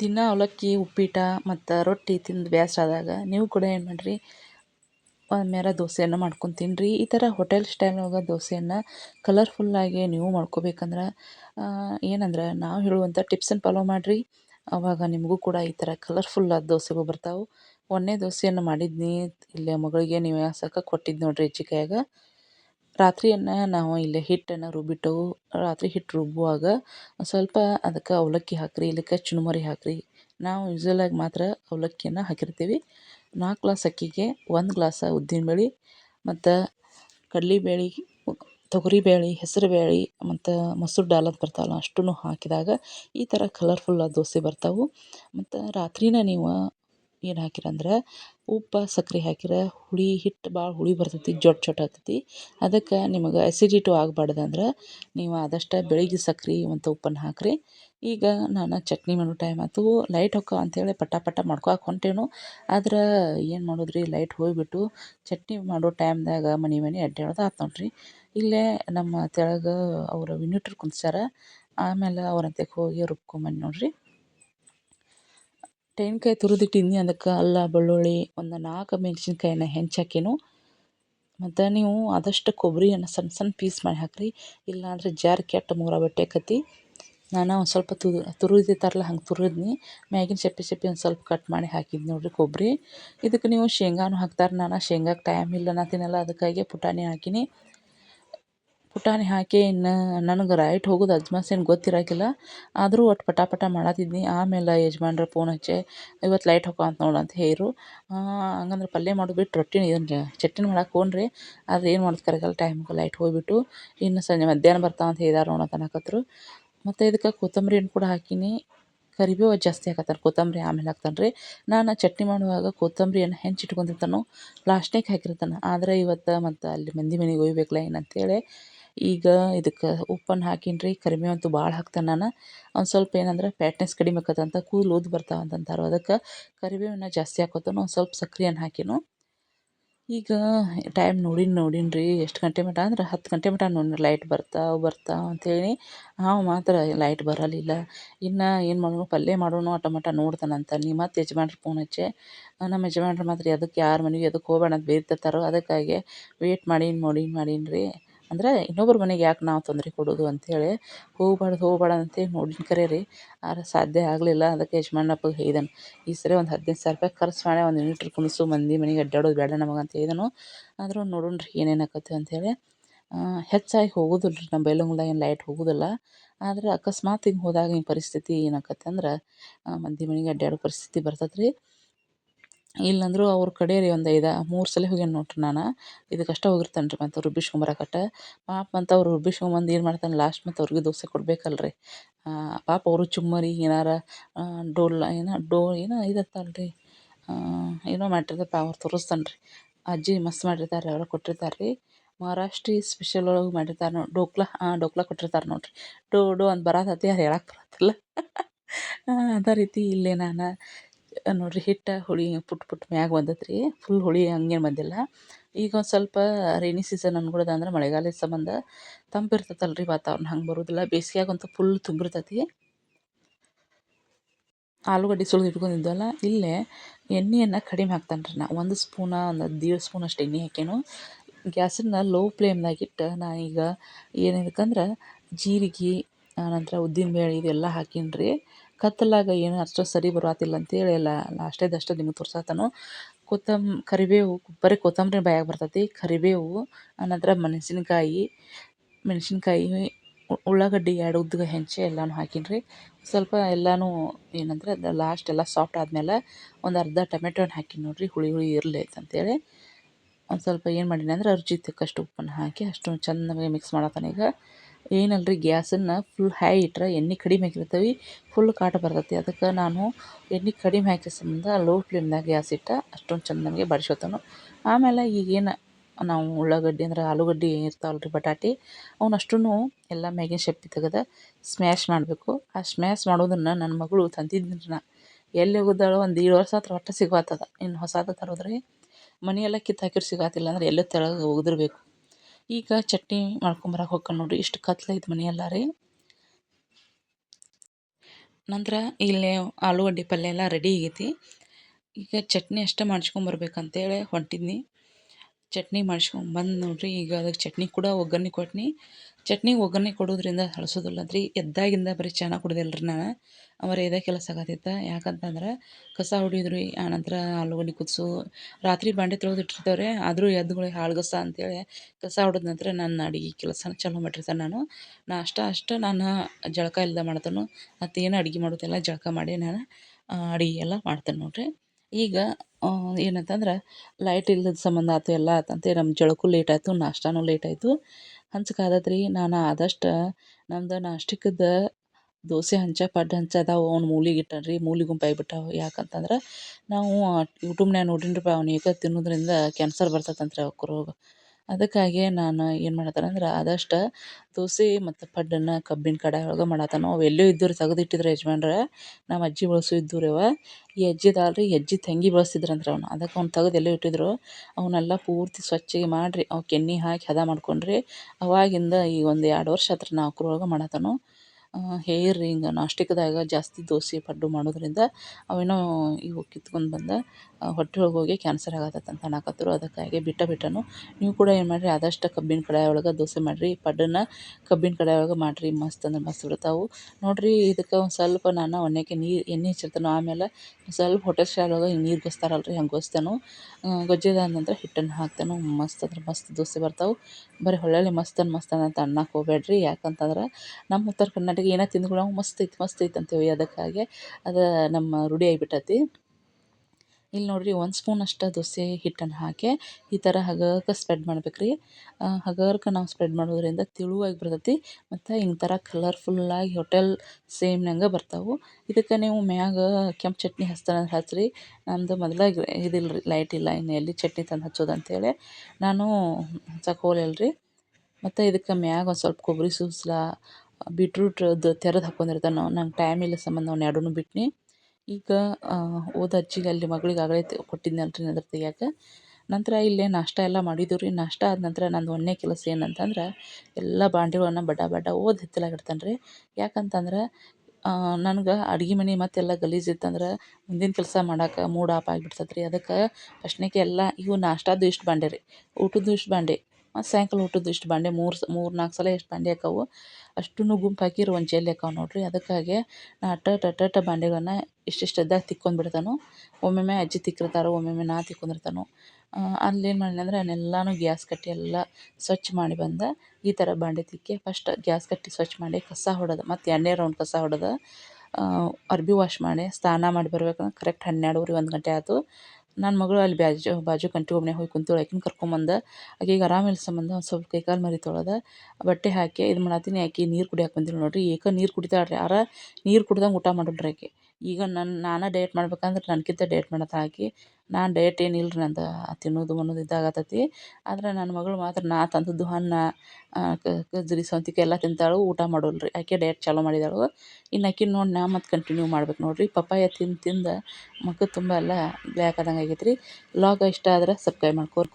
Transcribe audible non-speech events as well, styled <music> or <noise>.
ದಿನ ಅವಲಕ್ಕಿ, ಉಪ್ಪಿಟ್ಟು ಮತ್ತು ರೊಟ್ಟಿ ತಿಂದು ಬೇಸ್ರ ಆದಾಗ ನೀವು ಕೂಡ ಏನು ಮಾಡಿರಿ? ಒಮ್ಮೆರ ದೋಸೆಯನ್ನು ಮಾಡ್ಕೊಂಡು ತಿನ್ನಿರಿ ಈ ಥರ ಹೋಟೆಲ್ ಸ್ಟೈಲ್ ಒಳಗೆ ದೋಸೆಯನ್ನು ಕಲರ್ಫುಲ್ಲಾಗಿ ನೀವು ಮಾಡ್ಕೋಬೇಕಂದ್ರೆ ಏನಂದ್ರೆ ನಾವು ಹೇಳುವಂಥ ಟಿಪ್ಸನ್ನು ಫಾಲೋ ಮಾಡಿರಿ. ಆವಾಗ ನಿಮಗೂ ಕೂಡ ಈ ಥರ ಕಲರ್ಫುಲ್ಲಾದ ದೋಸೆಗಳು ಬರ್ತಾವೆ. ಒಂದನೇ ದೋಸೆಯನ್ನು ಮಾಡಿದ್ನಿ. ಇಲ್ಲೇ ಮಗಳಿಗೆ ನೀವು ಯಾಸಕ್ಕೆ ಕೊಟ್ಟಿದ್ದು ನೋಡಿರಿ ಕೈಯಾಗ ರಾತ್ರಿಯನ್ನು ನಾವು ಇಲ್ಲೇ ಹಿಟ್ಟನ್ನು ರುಬ್ಬಿಟ್ಟೆವು ರಾತ್ರಿ ಹಿಟ್ಟು ರುಬ್ಬುವಾಗ ಸ್ವಲ್ಪ ಅದಕ್ಕೆ ಅವಲಕ್ಕಿ ಹಾಕಿರಿ, ಇಲ್ಲಕ್ಕೆ ಚುರುಮುರಿ ಹಾಕಿರಿ. ನಾವು ಯೂಸ್ವಲಾಗಿ ಮಾತ್ರ ಅವಲಕ್ಕಿಯನ್ನು ಹಾಕಿರ್ತೀವಿ. ನಾಲ್ಕು ಗ್ಲಾಸ್ ಅಕ್ಕಿಗೆ ಒಂದು ಗ್ಲಾಸ ಉದ್ದಿನಬೇಳೆ ಮತ್ತು ಕಡ್ಲೆಬೇಳೆ ತೊಗರಿಬೇಳೆ ಹೆಸರುಬೇಳೆ ಮತ್ತು ಮಸೂರ್ ದಾಲ್ ಅಂತ ಬರ್ತಾವಲ್ಲ, ಅಷ್ಟನ್ನು ಹಾಕಿದಾಗ ಈ ಥರ ಕಲರ್ಫುಲ್ಲಾದ ದೋಸೆ ಬರ್ತಾವೆ. ಮತ್ತು ರಾತ್ರಿನೇ ನೀವು ಏನು ಹಾಕಿರಂದ್ರೆ ಉಪ್ಪು, ಸಕ್ರೆ ಹಾಕಿರ, ಹುಳಿ ಹಿಟ್ಟು ಭಾಳ ಹುಳಿ ಬರ್ತೈತಿ, ಜೊಟ್ ಜೊಟ್ ಆಗ್ತೈತಿ. ಅದಕ್ಕೆ ನಿಮಗೆ ಆಗ್ಬಾರ್ದು ಅಂದ್ರೆ ನೀವು ಆದಷ್ಟು ಬೆಳಿಗ್ಗೆ ಸಕ್ರೆ ಮತ್ತು ಉಪ್ಪನ್ನು ಹಾಕಿರಿ. ಈಗ ನಾನು ಚಟ್ನಿ ಮಾಡೋ ಟೈಮ್ ಆಯ್ತು ಲೈಟ್ ಹೊಕ್ಕ ಅಂಥೇಳಿ ಪಟ ಪಟ ಮಾಡ್ಕೊಳಕ್ಕೆ ಹೊಂಟೇನು. ಆದ್ರೆ ಏನು ಮಾಡೋದು ರೀ ಲೈಟ್ ಹೋಗಿಬಿಟ್ಟು ಚಟ್ನಿ ಮಾಡೋ ಟೈಮ್ದಾಗ ಮನೆ ಮನೆ ಅಡ್ಡಾಡೋದು ಆತು ನೋಡ್ರಿ. ಇಲ್ಲೇ ನಮ್ಮ ತೆಳಗೆ ಅವರು ವಿನ್ಯೂಟ್ರ್ ಕುಂದ್ಸ್ಯಾರ, ಆಮೇಲೆ ಅವ್ರಂತೆ ಹೋಗಿ ರುಬ್ಕೊಂಬಂದು ನೋಡಿರಿ. ತೆಂಗಿನಕಾಯಿ ತುರಿದಿಟ್ಟಿದ್ನಿ ಅದಕ್ಕೆ ಅಲ್ಲ, ಬೆಳ್ಳುಳ್ಳಿ, ಒಂದು ನಾಲ್ಕು ಮೆಣ್ಸಿನ್ಕಾಯಿನ ಹೆಂಚಾಕಿನು ಮತ್ತು ನೀವು ಆದಷ್ಟು ಕೊಬ್ಬರಿಯನ್ನು ಸಣ್ಣ ಸಣ್ಣ ಪೀಸ್ ಮಾಡಿ ಹಾಕಿರಿ. ಇಲ್ಲಾಂದರೆ ಜಾರ್ ಕೆಟ್ಟ ಮೂರ ಬಟ್ಟೆ ನಾನು ಒಂದು ಸ್ವಲ್ಪ ತುರಿದಿರ್ತಾರಲ್ಲ, ಹಂಗೆ ತುರಿದ್ನಿ. ಮ್ಯಾಗಿನ ಸಪ್ಪೆ ಸಪ್ಪೆ ಒಂದು ಸ್ವಲ್ಪ ಕಟ್ ಮಾಡಿ ಹಾಕಿದ್ದು ನೋಡಿರಿ ಕೊಬ್ಬರಿ ಇದಕ್ಕೆ ನೀವು ಶೇಂಗಾನು ಹಾಕ್ತಾರೆ, ನಾನು ಶೇಂಗಾಕ್ಕೆ ಟೈಮ್ ಇಲ್ಲ ಅನ್ನತ್ತೀನಲ್ಲ ಅದಕ್ಕಾಗಿ ಪುಟಾಣಿ ಹಾಕೀನಿ. ಪುಟಾಣಿ ಹಾಕಿ ಇನ್ನು ನನಗೆ ರೈಟ್ ಹೋಗೋದು ಅಜ್ಮಾಸ್ ಏನು ಗೊತ್ತಿರಾಕಿಲ್ಲ. ಆದರೂ ಒಟ್ಟು ಪಟ ಪಟ ಮಾಡತ್ತಿದ್ನಿ ಆಮೇಲೆ ಯಜಮಾನ್ರ ಫೋನ್ ಹಚ್ಚೆ ಇವತ್ತು ಲೈಟ್ ಹಾಕೋ ಅಂತ ನೋಡು ಅಂತ ಹೇಳಿರು. ಹಂಗಂದ್ರೆ ಪಲ್ಯ ಮಾಡೋದು ಬಿಟ್ಟು ರೊಟ್ಟಿನ ಇದನ್ನು ಚಟ್ನಿ ಮಾಡಕ್ಕೆ ಹೋನ್ರಿ. ಆದ್ರೆ ಏನು ಮಾಡೋದು ಕರೆಗಲ್ಲ ಟೈಮ್ಗೆ ಲೈಟ್ ಹೋಗಿಬಿಟ್ಟು, ಇನ್ನು ಸಂಜೆ ಮಧ್ಯಾಹ್ನ ಬರ್ತಾವ ಅಂತ ಹೇಳಿದಾರೆ ನೋಡು ಅಂತ ಅನ್ನಕತ್ರು. ಮತ್ತು ಇದಕ್ಕೆ ಕೊತ್ತಂಬರಿ ಹಣ್ಣು ಕೂಡ ಹಾಕಿನಿ. ಕರಿಬೇವು ಜಾಸ್ತಿ ಹಾಕತ್ತಾರೆ ಕೊತ್ತಂಬರಿ ಆಮೇಲೆ ಹಾಕ್ತಾನೆ ರೀ ನಾನು ಚಟ್ನಿ ಮಾಡುವಾಗ ಕೊತ್ತಂಬರಿಯನ್ನು ಹೆಂಚಿಟ್ಕೊಂಡಿರ್ತಾನೋ ಲಾಸ್ಟ್ನೇಕ್ ಹಾಕಿರ್ತಾನೆ. ಆದರೆ ಇವತ್ತು ಮತ್ತು ಅಲ್ಲಿ ಮಂದಿ ಮನೆಗೆ ಒಯ್ಬೇಕಲ್ಲ ಏನಂತೇಳಿ ಈಗ ಇದಕ್ಕೆ ಉಪ್ಪನ್ನು ಹಾಕೀನಿ ರೀ ಕರಿಬೇವು ಅಂತೂ ಭಾಳ ಹಾಕ್ತೇನೆ ನಾನು. ಒಂದು ಸ್ವಲ್ಪ ಏನಂದ್ರೆ ಫ್ಯಾಟ್ನೆಸ್ ಕಡಿಮೆ ಆಕತ್ತಂತ, ಕೂದಲು ಓದ್ ಬರ್ತಾವೆ ಅಂತ ಅಂತಾರೆ. ಅದಕ್ಕೆ ಕರಿಬೇವನ್ನ ಜಾಸ್ತಿ ಹಾಕೋತನು, ಒಂದು ಸ್ವಲ್ಪ ಸಕ್ರೆಯನ್ನು ಹಾಕಿನು. ಈಗ ಟೈಮ್ ನೋಡಿ ನೋಡೀನಿ ರೀ ಎಷ್ಟು ಗಂಟೆ ಮಟ ಅಂದ್ರೆ ಹತ್ತು ಗಂಟೆ ಮಟ ನೋಡಿ ಲೈಟ್ ಬರ್ತಾ ಬರ್ತಾ ಅಂಥೇಳಿ ಹಾಂ, ಮಾತ್ರ ಲೈಟ್ ಬರಲಿಲ್ಲ. ಇನ್ನು ಏನು ಮಾಡೋಣ ಪಲ್ಯ ಮಾಡೋಣ ಮಟ ನೋಡ್ತಾನಂತ ನೀ ಮತ್ತೆ ಯಜಮಾನ್ರು ಫೋನ್ ಹಚ್ಚೆ. ನಮ್ಮ ಯಜಮಾನ್ರು ಮಾತ್ರ ಅದಕ್ಕೆ ಯಾರ ಮನೆಗೆ ಅದಕ್ಕೆ ಹೋಗಬೇಡ ಅಂತ ಬೇಯ್ತಿರ್ತಾರೋ, ಅದಕ್ಕಾಗಿ ವೇಟ್ ಮಾಡೀನಿ ಮಾಡೀನಿ ಮಾಡೀನಿ ರೀ ಅಂದ್ರೆ ಇನ್ನೊಬ್ರ ಮನೆಗೆ ಯಾಕೆ ನಾವು ತೊಂದರೆ ಕೊಡೋದು ಅಂಥೇಳಿ ಹೋಗ್ಬಾರ್ದು ಹೋಗ್ಬಾರ್ದು ಅಂತೇಳಿ ನೋಡಿನ ಕರೆ ರೀ ಆದ್ರೆ ಸಾಧ್ಯ ಆಗಲಿಲ್ಲ. ಅದಕ್ಕೆ ಯಜಮಾನಪ್ಪಗೆ ಹೇಳಿದೆನು, ಈ ಸರಿ ಒಂದು ಹದಿನೈದು ಸಾವಿರ ರೂಪಾಯಿ ಖರ್ಚು ಮಾಡಿ ಒಂದು ಯೂನಿಟ್ರ್ ಕುಣಿಸು, ಮಂದಿ ಮನೆಗೆ ಅಡ್ಡಾಡೋದು ಬೇಡ ನಮಗೆ ಅಂತ ಹೇಳಿದನು. ಆದರೂ ನೋಡೋಣ ರೀ ಏನೇನು ಆಕತ್ತೆ ಅಂಥೇಳಿ ಹೆಚ್ಚಾಗಿ ಹೋಗೋದಿಲ್ಲ ರೀ ನಮ್ಮ ಬೈಲಹೊಂಗಲ್ದಾಗ ಏನು ಲೈಟ್ ಹೋಗೋದಿಲ್ಲ. ಆದ್ರೆ ಅಕಸ್ಮಾತ್ ಹಿಂಗೆ ಹೋದಾಗ ಹಿಂಗೆ ಪರಿಸ್ಥಿತಿ ಏನಾಕತ್ತೆ ಅಂದ್ರೆ ಮಂದಿ ಮನೆಗೆ ಅಡ್ಡಾಡೋ ಪರಿಸ್ಥಿತಿ ಬರ್ತೈತೆ ರೀ ಇಲ್ಲಂದರೂ ಅವ್ರ ಕಡೆ ರೀ ಒಂದು ಐದು, ಮೂರು ಸಲ ಹೋಗ್ಯಾನ ನೋಡ್ರಿ ನಾನು. ಇದಕ್ಕಷ್ಟೇ ಹೋಗಿರ್ತಾನೆ ರೀ ಮತ್ತು ರುಬ್ಬಿಸ್ಕೊಂಬರಕಟ್ಟ ಪಾಪ ಮತ್ತು ಅವ್ರು ರುಬ್ಬಿಸ್ಕೊಂಬಂದು ಏನು ಮಾಡ್ತಾನೆ ಲಾಸ್ಟ್ ಮತ್ತು ಅವ್ರಿಗೆ ದೋಸೆ ಕೊಡ್ಬೇಕಲ್ಲ ರೀ ಪಾಪ ಅವರು ಚುಮ್ಮರಿ ಏನಾರ ಡೋಲ್ ಏನು, ಡೋ, ಏನೋ ಇದತ್ತಲ್ಲ ರೀ ಏನೋ ಮಾಡಿರ್ತಪ್ಪ ಅವ್ರು ತೋರಿಸ್ತಾನೆ ರೀ ಅಜ್ಜಿ ಮಸ್ತ್ ಮಾಡಿರ್ತಾರೆ ಅವ್ರು ಕೊಟ್ಟಿರ್ತಾರೆ ರೀ ಮಹಾರಾಷ್ಟ್ರೀ ಸ್ಪೆಷಲ್ ಒಳಗೆ ಮಾಡಿರ್ತಾರೆ ನೋಡಿ, ಡೋಕ್ಲಾ ಹಾಂ ಡೋಕ್ಲಾ ಕೊಟ್ಟಿರ್ತಾರೆ ನೋಡಿರಿ. ಡೋ ಡೋ ಅಂತ ಬರತೈತಿ ಅದು ಹೇಳಕ್ಕೆ ಬರತ್ತಿಲ್ಲ <laughs> ಅದೇ ರೀತಿ ಇಲ್ಲೇ ನಾನು. ನೋಡಿರಿ ಹಿಟ್ಟು ಹುಳಿ ಪುಟ್ ಪುಟ್ ಮ್ಯಾಗ ಬಂದೈತೆ ರೀ ಫುಲ್ ಹುಳಿ ಹಂಗೇನು ಬಂದಿಲ್ಲ. ಈಗ ಒಂದು ಸ್ವಲ್ಪ ರೈನಿ ಸೀಸನ್ ಅನ್ಕೊಳೋದು ಅಂದ್ರೆ ಮಳೆಗಾಲದ ಸಂಬಂಧ ತಂಪಿರ್ತೈತಲ್ಲ ರೀ ವಾತಾವರಣ, ಹಂಗೆ ಬರೋದಿಲ್ಲ. ಬೇಸಿಗೆಗಂತೂ ಫುಲ್ ತುಂಬಿರ್ತೈತಿ. ಆಲೂಗಡ್ಡೆ ಸುಳಿದು ಇಟ್ಕೊಂಡಿದ್ದಲ್ಲ ಇಲ್ಲೇ ಎಣ್ಣೆಯನ್ನು ಕಡಿಮೆ ಹಾಕ್ತಾನೆ ರೀ ನಾ. ಒಂದು ಸ್ಪೂನ, ಒಂದು ದೇಳು ಸ್ಪೂನ್ ಅಷ್ಟು ಎಣ್ಣೆ ಹಾಕೇನು ಗ್ಯಾಸನ್ನು ಲೋ ಫ್ಲೇಮ್ದಾಗಿಟ್ಟು ನಾನೀಗ ಏನಿದಕ್ಕಂದ್ರೆ ಜೀರಿಗೆ ಆನಂತರ ಉದ್ದಿನಬೇಳೆ ಇದೆಲ್ಲ ಹಾಕೀನಿ ರೀ ಕತ್ತಲಾಗ ಏನು ಅಷ್ಟು ಸರಿ ಬರುವತ್ತಿಲ್ಲ ಅಂತೇಳಿ ಎಲ್ಲ ಲಾಸ್ಟೇದಷ್ಟೇ ನಿಮಗೆ ತೋರ್ಸತ್ತಾನು ಕೊತ್ತಂ, ಕರಿಬೇವು, ಬರೀ ಕೊತ್ತಂಬರಿ ಬಾಯಾಗ ಬರ್ತೈತಿ. ಕರಿಬೇವು ಆನಂತರ ಮೆಣಸಿನ್ಕಾಯಿ ಮೆಣಸಿನ್ಕಾಯಿ ಉಳ್ಳಾಗಡ್ಡಿ ಎರಡು ಉದ್ದಗೆ ಹೆಂಚೆ ಎಲ್ಲನೂ ಹಾಕಿನ್ರಿ. ಸ್ವಲ್ಪ ಎಲ್ಲನೂ ಏನಂದ್ರೆ ಲಾಸ್ಟ್ ಎಲ್ಲ ಸಾಫ್ಟ್ ಆದಮೇಲೆ ಒಂದು ಅರ್ಧ ಟೊಮೆಟೊ ಹಣ್ಣು ನೋಡ್ರಿ. ಹುಳಿ ಹುಳಿ ಇರಲಿ ಅಂತೇಳಿ. ಒಂದು ಸ್ವಲ್ಪ ಏನು ಮಾಡೀನಿ ಅಂದ್ರೆ ಅರ್ಜಿ ತಕ್ಕಷ್ಟು ಉಪ್ಪನ್ನು ಹಾಕಿ ಅಷ್ಟು ಚೆನ್ನಾಗಿ ಮಿಕ್ಸ್ ಮಾಡತ್ತಾನ ಈಗ ಏನಲ್ಲ ರೀ ಗ್ಯಾಸನ್ನು ಫುಲ್ ಹೈ ಇಟ್ರೆ ಎಣ್ಣೆ ಕಡಿಮೆ ಹಾಕಿರ್ತೀವಿ ಫುಲ್ ಕಾಟ ಬರ್ತೈತಿ. ಅದಕ್ಕೆ ನಾನು ಎಣ್ಣೆ ಕಡಿಮೆ ಹಾಕಿದ ಸಂಬಂಧ ಲೋ ಫ್ಲೇಮ್ದಾಗ ಗ್ಯಾಸ್ ಇಟ್ಟು ಅಷ್ಟೊಂದು ಚಂದ ನಮಗೆ ಬಡಿಸೋತಾನು ಆಮೇಲೆ ಈಗೇನು ನಾವು ಉಳ್ಳಾಗಡ್ಡಿ ಅಂದ್ರೆ ಆಲೂಗಡ್ಡೆ ಇರ್ತಾವಲ್ಲ ರೀ ಬಟಾಟೆ ಅವನ್ನಷ್ಟೂ ಎಲ್ಲ ಮ್ಯಾಗಿನ ಶೆಪ್ಪಿ ತೆಗೆದು ಸ್ಮ್ಯಾಶ್ ಮಾಡಬೇಕು. ಆ ಸ್ಮ್ಯಾಶ್ ಮಾಡೋದನ್ನು ನನ್ನ ಮಗಳು ತಂದಿದ್ನಿ ನಾ. ಎಲ್ಲಿ ಹೋಗಿದ್ದಾಳೋ ಒಂದು ಏಳು ವರ್ಷ ಹತ್ರ ಒಟ್ಟು ಸಿಗುವತ್ತದ ಇನ್ನು ಹೊಸದ ತರೋದ್ರಿ ಮನೆಯೆಲ್ಲ ಕಿತ್ತು ಸಿಗಾತಿಲ್ಲ ಅಂದ್ರೆ ಎಲ್ಲೋ ತೆಳಗೆ ಒಗೆದಿರ್ಬೇಕು ಈಗ ಚಟ್ನಿ ಮಾಡ್ಕೊಂಬರಕ್ಕೆ ಹೊಕ್ಕನ್ ನೋಡ್ರಿ. ಇಷ್ಟು ಕತ್ಲೈತೆ ಮನೆಯೆಲ್ಲ ರೀ. ನಂತರ ಇಲ್ಲಿ ಆಲೂಗಡ್ಡೆ ಪಲ್ಯ ಎಲ್ಲ ರೆಡಿ ಆಗೈತಿ. ಈಗ ಚಟ್ನಿ ಅಷ್ಟೇ ಮಾಡ್ಸ್ಕೊಂಬರ್ಬೇಕಂತೇಳಿ ಹೊಂಟಿದ್ನಿ. ಚಟ್ನಿ ಮಾಡ್ಸ್ಕೊಂಬಂದು ನೋಡಿರಿ, ಈಗ ಅದಕ್ಕೆ ಚಟ್ನಿ ಕೂಡ ಒಗ್ಗರಣೆ ಕೊಟ್ನಿ. ಚಟ್ನಿ ಒಗ್ಗರಣೆ ಕೊಡೋದ್ರಿಂದ ಹಳಸೋದಿಲ್ಲ ರೀ ಎದ್ದಾಗಿಂದ ಬರೀ ಚೆನ್ನಾಗಿ ಕುಡ್ದಿಲ್ಲ ರೀ ನಾನು. ಅವರ ಇದೇ ಕೆಲಸ ಆಗತ್ತಿತ್ತು. ಯಾಕಂತಂದ್ರೆ ಕಸ ಹೊಡಿಯೋದು ರೀ ಆನಂತರ ಆಲೂಗಡ್ಡೆ ಕುದಿಸು. ರಾತ್ರಿ ಬಾಂಡೆ ತೊಳೆದು ಇಟ್ಟಿರ್ತಾರೆ ಆದರೂ ಎದ್ದುಗಳಿಗೆ ಕಸ ಅಂತೇಳಿ ಕಸ ಹೊಡೆದ ನಂತರ ನನ್ನ ಅಡುಗೆ ಕೆಲಸನ ಚಲೋ ಮಾಡಿರ್ತೇನೆ ನಾನು. ನಾಷ್ಟ ಅಷ್ಟು ನಾನು ಜಳಕ ಇಲ್ಲದೆ ಮಾಡ್ತಾನು, ಮತ್ತೇನು ಅಡುಗೆ ಮಾಡೋದೆಲ್ಲ ಜಳಕ ಮಾಡಿ ನಾನು ಅಡುಗೆ ಎಲ್ಲ ಮಾಡ್ತೇನೆ ನೋಡಿರಿ. ಈಗ ಏನಂತಂದ್ರೆ ಲೈಟ್ ಇಲ್ಲದ ಸಂಬಂಧ ಆಯ್ತು ಎಲ್ಲ ಆತಂತೆ. ನಮ್ಮ ಜಳಕ್ಕೂ ಲೇಟ್ ಆಯಿತು, ನಾಷ್ಟನೂ ಲೇಟ್ ಆಯಿತು. ಹಂಚಕ್ಕೆ ರೀ ನಾನು ಆದಷ್ಟು ನಮ್ದು ನಾಷ್ಟಿಕದ ದೋಸೆ ಹಂಚ, ಪಡ್ಡು ಹಂಚ ಅದಾವು. ಅವ್ನು ಮೂಲಿಗೆ ಇಟ್ಟೇನಿ ರೀ ಮೂಲಿ ಗುಂಪಾಗಿ ಬಿಟ್ಟಾವೆ ಯಾಕಂತಂದ್ರೆ ನಾವು ಯೂಟ್ಯೂಬ್ನ್ಯಾಗ ನೋಡಿನ್ರಿಪ್ಪ, ಅವ್ನ ಏಕ ತಿನ್ನೋದ್ರಿಂದ ಕ್ಯಾನ್ಸರ್ ಬರ್ತೈತಂತ್ರಿ ಅವಕ್ಕೆ ರೋಗ. ಅದಕ್ಕಾಗಿ ನಾನು ಏನು ಮಾಡತ್ತೇನಂದ್ರೆ ಆದಷ್ಟು ದೋಸೆ ಮತ್ತು ಪಡ್ಡನ್ನ ಕಬ್ಬಿನ ಕಡಾಯಿ ಒಳಗೆ ಮಾಡತ್ತಾನ. ಅವು ಎಲ್ಲೋ ಇದ್ದರು ತೆಗೆದಿಟ್ಟಿದ್ರು ಯಜಮಾನ್ರೆ. ನಮ್ಮ ಅಜ್ಜಿ ಬಳಸು ಇದ್ದರು ಇವ. ಈ ಅಜ್ಜಿದು ಅಲ್ರಿ ಈ ಅಜ್ಜಿ ತಂಗಿ ಬಳಸ್ತಿದ್ರಂತ್ರಿ ಅವನ್ನ ಅದಕ್ಕೆ ಅವ್ನು ತೆಗೆದು ಎಲ್ಲೋ ಇಟ್ಟಿದ್ರು. ಅವನ್ನೆಲ್ಲ ಪೂರ್ತಿ ಸ್ವಚ್ಛಗೆ ಮಾಡಿರಿ. ಅವಕ್ಕೆ ಎಣ್ಣೆ ಹಾಕಿ ಹದ ಮಾಡ್ಕೊಂಡ್ರಿ. ಅವಾಗಿಂದ ಈಗ ಒಂದು ಎರಡು ವರ್ಷ ಹತ್ರ ನಾ ಅವ್ರೊಳಗೆ ಮಾಡತ್ತೇನು. ಹೇರ್ ಹಿಂಗೆ ನಾಸ್ಟಿಕ್ದಾಗ ಜಾಸ್ತಿ ದೋಸೆ, ಪಡ್ಡು ಮಾಡೋದ್ರಿಂದ ಅವೇನೋ ಇವು ಕಿತ್ಕೊಂಡು ಬಂದ ಹೊಟ್ಟೆ ಒಳಗೆ ಹೋಗಿ ಕ್ಯಾನ್ಸರ್ ಆಗತ್ತಂತ ಅಂತ ಅದಕ್ಕಾಗಿ ಬಿಟ್ಟ ಬಿಟ್ಟನು. ನೀವು ಕೂಡ ಏನು ಮಾಡಿರಿ, ಆದಷ್ಟು ಕಬ್ಬಿನ ಕಡಾಯಿ ಒಳಗೆ ದೋಸೆ ಮಾಡಿರಿ. ಪಡ್ಡನ್ನು ಕಬ್ಬಿನ ಕಡಾಯಿ ಒಳಗೆ ಮಾಡಿರಿ. ಮಸ್ತ್ ಅಂದ್ರೆ ಮಸ್ತ್ ಬಿಡ್ತಾವೆ. ನೋಡಿರಿ, ಇದಕ್ಕೆ ಒಂದು ಸ್ವಲ್ಪ ನಾನು ಒನ್ನೆಕ್ಕೆ ನೀರು, ಎಣ್ಣೆ ಹಚ್ಚಿರ್ತೇನೆ ಆಮೇಲೆ ಸ್ವಲ್ಪ ಹೋಟೆಲ್ ಸ್ಟೈಲ್ ಒಳಗೆ ಹಿಂಗೆ ನೀರು ಗೊಸ್ತಾರಲ್ರಿ, ಹಂಗೆ ಗೊಸ್ತಾನು. ಗೊಜ್ಜಿದ ನಂತರ ಹಿಟ್ಟನ್ನು ಹಾಕ್ತಾನು. ಮಸ್ತ್ ಅಂದ್ರೆ ಮಸ್ತ್ ದೋಸೆ ಬರ್ತಾವೆ. ಬರೀ ಹೊಳ್ಳೊಳ್ಳೆ ಮಸ್ತ್ ಅಂದ್ರೆ ಮಸ್ತ್ ಅಂತ ಅನ್ನಕ್ಕೆ ಹೋಗ್ಬೇಡ್ರಿ ಯಾಕಂತಂದ್ರೆ ನಮ್ಮ ಉತ್ತರ ಕರ್ನಾಟಕ ಏನೇ ಏನೋ ತಿಂದ್ಕೊಳ ಮಸ್ತ್ ಐತಿ ಮಸ್ತ್ ಐತಿ ಅಂತೀವಿ ಅದಕ್ಕಾಗಿ ಅದು ನಮ್ಮ ರೂಢಿ ಆಗಿಬಿಟ್ಟತಿ. ಇಲ್ಲಿ ನೋಡಿರಿ ಒಂದು ಸ್ಪೂನ್ ಅಷ್ಟು ದೋಸೆ ಹಿಟ್ಟನ್ನು ಹಾಕಿ ಈ ಥರ ಹಗರ್ಕ ಸ್ಪ್ರೆಡ್ ಮಾಡ್ಬೇಕು ರೀ ಹಗರ್ಕ ನಾವು ಸ್ಪ್ರೆಡ್ ಮಾಡೋದ್ರಿಂದ ತೆಳುವಾಗಿ ಬರ್ತೈತಿ ಮತ್ತು ಹಿಂಗೆ ಥರ ಕಲರ್ಫುಲ್ಲಾಗಿ ಹೋಟೆಲ್ ಸೇಮ್ನಂಗೆ ಬರ್ತಾವೆ. ಇದಕ್ಕೆ ನೀವು ಮ್ಯಾಗ ಕೆಂಪು ಚಟ್ನಿ ಹಚ್ತಾನೆ ಹಚ್ಚಿರಿ ನಮ್ಮದು ಮೊದಲ ಇದಿಲ್ಲ ರೀ ಲೈಟ್ ಇಲ್ಲ, ಇನ್ನು ಎಲ್ಲಿ ಚಟ್ನಿ ತಂದು ಹಚ್ಚೋದು ಅಂತೇಳಿ ನಾನು ಹಚ್ಚಕ್ಕೆ ಹೋಗಲಿಲ್ಲ ರೀ ಮತ್ತು ಇದಕ್ಕೆ ಮ್ಯಾಗ ಒಂದು ಸ್ವಲ್ಪ ಕೊಬ್ಬರಿ ಸೂಸ್ಲ ಬೀಟ್ರೂಟ್ದು ತೆರೆದು ಹಾಕೊಂಡಿರ್ತಾನೆ ನಾವು. ನಂಗೆ ಟೈಮ್ ಇಲ್ಲ ಸಂಬಂಧ, ಅವ್ನ ಎರಡೂ ಬಿಟ್ನಿ. ಈಗ ಓದ ಅಜ್ಜಿಗೆ ಅಲ್ಲಿ ಮಗಳಿಗೆ ಆಗಲೇ ಕೊಟ್ಟಿದ್ನಲ್ಲ ರೀ ಅದ್ರ ತೆಗ್ಯಾಕೆ. ನಂತರ ಇಲ್ಲೇ ನಾಷ್ಟ ಎಲ್ಲ ಮಾಡಿದ್ದು ರೀ. ನಾಷ್ಟ ಆದ ನಂತರ ನಂದು ಒಂದನೇ ಕೆಲಸ ಏನಂತಂದ್ರೆ, ಎಲ್ಲ ಬಾಂಡೆಗಳನ್ನು ಬಡ ಬಡ ಓದ್ ಹಿತ್ತಲಾಗ ಇಡ್ತೇನೆ ರೀ ಯಾಕಂತಂದ್ರೆ ನನಗೆ ಅಡ್ಗೆ ಮನೆ ಮತ್ತೆಲ್ಲ ಗಲೀಜು ಇತ್ತಂದ್ರೆ, ಮುಂದಿನ ಕೆಲಸ ಮಾಡಕ್ಕೆ ಮೂಡ್ ಆಪ್ ಆಗಿಬಿಡ್ತೈತೆ ರೀ ಅದಕ್ಕೆ ಫಸ್ಟ್ನೇಗೆ ಎಲ್ಲ, ಇವು ನಾಷ್ಟಾದು ಇಷ್ಟು ಬಾಂಡೆ ರೀ. ಊಟದ್ದು ಇಷ್ಟು ಬಾಂಡೆ. ಮತ್ತು ಸಾಯಂಕಾಲ ಊಟದ್ದು ಇಷ್ಟು ಬಾಂಡೆ, ಮೂರು ಸ, ಮೂರು ನಾಲ್ಕು ಸಲ ಎಷ್ಟು ಬಾಂಡೆ ಆಕ್ಕವು ಗುಂಪು ಹಾಕಿರೋ ಒಂದು ಜಲ್ಲಿ ಆಕ್ಕವೆ ನೋಡಿರಿ. ಅದಕ್ಕಾಗಿ ನಾ ಅಟ್ಟಟ ಅಟ್ಟಟ ಬಾಂಡೆಗಳನ್ನ ಇಷ್ಟಿಷ್ಟು ಅದ್ದಾಗ ತಿಕ್ಕೊಂಡ್ ಬಿಡ್ತಾನು. ಒಮ್ಮೊಮ್ಮೆ ಅಜ್ಜಿ ತಿಕ್ಕಿರ್ತಾರೆ ಒಮ್ಮೊಮ್ಮೆ ನಾ ತಿಕ್ಕೊಂಡಿರ್ತಾನು ಅಲ್ಲಿ ಏನು ಮಾಡಿ ಅಂದರೆ ಅವನ್ನೆಲ್ಲನೂ ಗ್ಯಾಸ್ ಕಟ್ಟಿ ಎಲ್ಲ ಸ್ವಚ್ಛ ಮಾಡಿ ಬಂದು ಈ ಥರ ಬಾಂಡೆ ತಿಕ್ಕಿ ಫಸ್ಟ್ ಗ್ಯಾಸ್ ಕಟ್ಟಿ ಸ್ವಚ್ಛ ಮಾಡಿ ಕಸ ಹೊಡೆದು. ಮತ್ತು ಎಣ್ಣೆ ರೌಂಡ್ ಕಸ ಹೊಡೆದು. ಅರ್ಬಿ ವಾಶ್ ಮಾಡಿ, ಸ್ನಾನ ಮಾಡಿ ಬರ್ಬೇಕಂದ್ರೆ ಕರೆಕ್ಟ್ ಹನ್ನೆರಡುವರೆ, ಒಂದು ಗಂಟೆ ಆಯ್ತು. ನನ್ನ ಮಗಳು ಅಲ್ಲಿ ಬಾಜು ಬಾಜು ಕಂಟಿ ಒಬ್ಬನೇ ಹೋಗಿ ಕುಂತಳು ಆಕಿನ ಕರ್ಕೊಂಬಂದ, ಆಕೆಗೆ ಆರಾಮಿಲ್ಲ ಸಂಬಂಧ, ಒಂದು ಸ್ವಲ್ಪ ಕೈ ಕಾಲು ಮರಿ ತೊಳೆದು, ಬಟ್ಟೆ ಹಾಕಿ, ಇದು ಮಾಡತ್ತೀನಿ ಆಕೆ ನೀರು ಕುಡಿಯಕ್ಕೆ ಬಂದಿಲ್ಲ ನೋಡ್ರಿ, ಏಕ ನೀರು ಕುಡಿತಾಳೆ ರೀ ಯಾರ ನೀರು ಕುಡ್ದಂಗೆ ಊಟ ಮಾಡಲ್ಲ ಆಕೆ. ಈಗ ನನ್ನ ನಾನು ಡಯಟ್ ಮಾಡ್ಬೇಕಂದ್ರೆ ನನ್ಕಿಂತ ಡಯಟ್ ಮಾಡತ್ತ ಆಕೆ ನಾನು ಡಯಟ್ ಏನಿಲ್ಲ ರೀ ನಂದು ತಿನ್ನೋದು ಅನ್ನೋದು ಇದಾಗತ್ತೈತಿ ಆದರೆ ನನ್ನ ಮಗಳು ಮಾತ್ರ ನಾ ತಂದದ್ದು ಹಣ್ಣು ಕಜ್ರಿ ಸೌತೆಕಾಯಿ ಎಲ್ಲ ತಿಂತಾಳು, ಊಟ ಮಾಡೋಲ್ಲ ರೀ ಆಕೆ ಡಯಟ್ ಚಾಲೂ ಮಾಡಿದಾಳು. ಇನ್ನು ಆಕೆ ನೋಡಿ ನಾ ಮತ್ತು ಕಂಟಿನ್ಯೂ ಮಾಡ್ಬೇಕು ನೋಡಿರಿ. ಪಪ್ಪಾಯ ತಿಂದು ತಿಂದು ಮಕ್ಕಳು ತುಂಬ ಎಲ್ಲ ಬ್ಲ್ಯಾಕ್ ಆದಂಗೆ ಆಗೈತೆ ರೀ ಲಾಗ ಇಷ್ಟ ಆದ್ರೆ ಸಬ್ಸ್ಕ್ರೈಬ್ ಮಾಡ್ಕೋರಿ